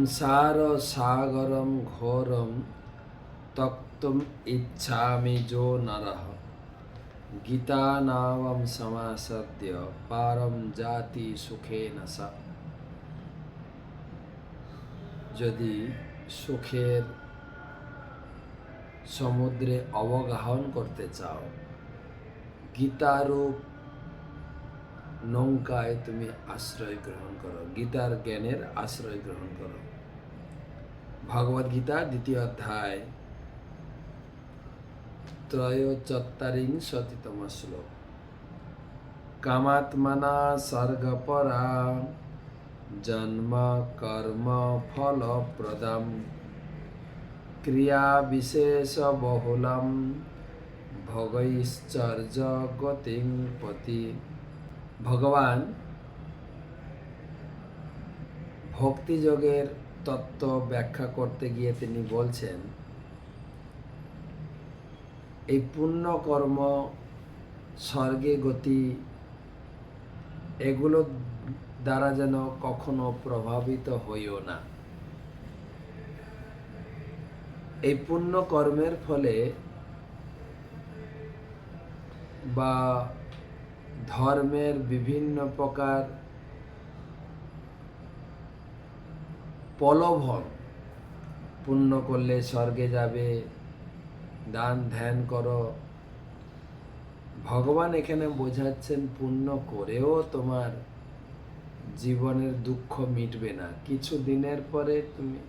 সংসার সাগরম ঘোরম তক্তুম ইচ্ছামি যো নরহ গীতা নামম সমাসদ্য পারম জাতি সুখে নস যদি সুখের সমুদ্রে অবগাহন করতে চাও গীতারূপ নৌকায় তুমি আশ্রয় গ্রহণ করো, গীতার জ্ঞানের আশ্রয় গ্রহণ করো। ভগবদ গীতা, দ্বিতীয় অধ্যায় ত্রয়োচত্বরিংশতিতম শ্লোক। কামাত্মনা স্বর্গপরা, জন্ম কর্ম ফল প্রদম। ক্রিয়া বিশেষ বহুলম, ভগৈশ্চর্য গতিং পতি। ভগবান ভক্তিযোগের তত্ত্ব ব্যাখ্যা করতে গিয়ে তিনি বলছেন, এই পুণ্যকর্ম স্বর্গে গতি, এগুলো দ্বারা যেন কখনো প্রভাবিত হইও না। এই পুণ্যকর্মের ফলে বা ধর্মের বিভিন্ন প্রকার প্রলোভন পুণ্য করলে স্বর্গে যাবে, দান ধ্যান করো। ভগবান এখানে বোঝাচ্ছেন পুণ্য করেও তোমার জীবনের দুঃখ মিটবে না। কিছু দিনের পরে তুমি,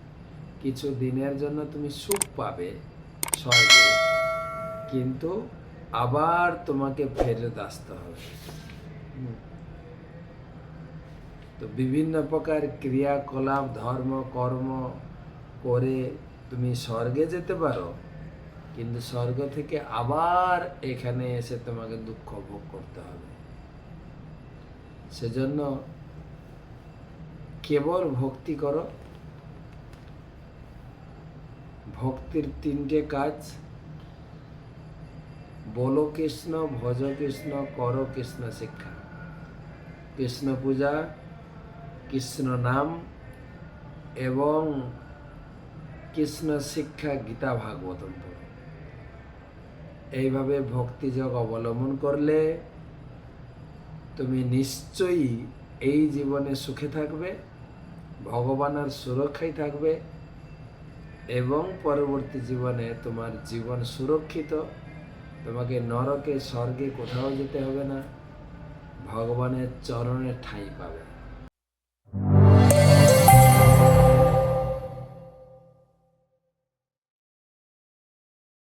কিছু দিনের জন্য তুমি সুখ পাবে স্বর্গে, কিন্তু আবার তোমাকে ফেরত আসতে হবে। তো বিভিন্ন প্রকার ক্রিয়াকলাপ, ধর্ম, কর্ম করে তুমি স্বর্গে যেতে পারো, কিন্তু স্বর্গ থেকে আবার এখানে এসে তোমাকে দুঃখ ভোগ করতে হবে। সেজন্য কেবল ভক্তি করো। ভক্তির তিনটে কাজ বলো কৃষ্ণ, ভজ কৃষ্ণ, কর কৃষ্ণ শিক্ষা। কৃষ্ণ পূজা, কৃষ্ণ নাম এবং কৃষ্ণ শিক্ষা গীতা ভাগবতম পড়ো। এইভাবে ভক্তিযোগ অবলম্বন করলে তুমি নিশ্চয়ই এই জীবনে সুখে থাকবে, ভগবানের সুরক্ষায় থাকবে এবং পরবর্তী জীবনে তোমার জীবন সুরক্ষিত। তোমাকে নরকে স্বর্গে কোথাও যেতে হবে না। ভগবানের চরণে ঠাঁই পাবে।